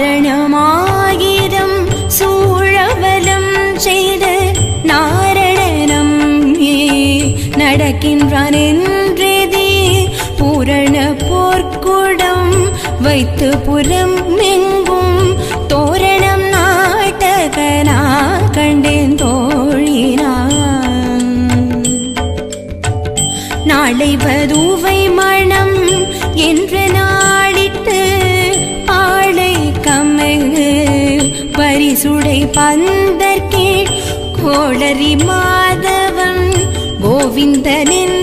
காரணமாயிரம் சூழவலம் செய்த நாரணனம் ஏ. நடக்கின்றானென்றெதி பூரண போர்க்குடம் வைத்து புறம் எங்கும் தோரணம் நாட்டகனா கண்டேன் தோழினான். நாளைவதூவை மணம் சுடை பந்தற்கீழ் கோளரி மாதவன் கோவிந்தனின்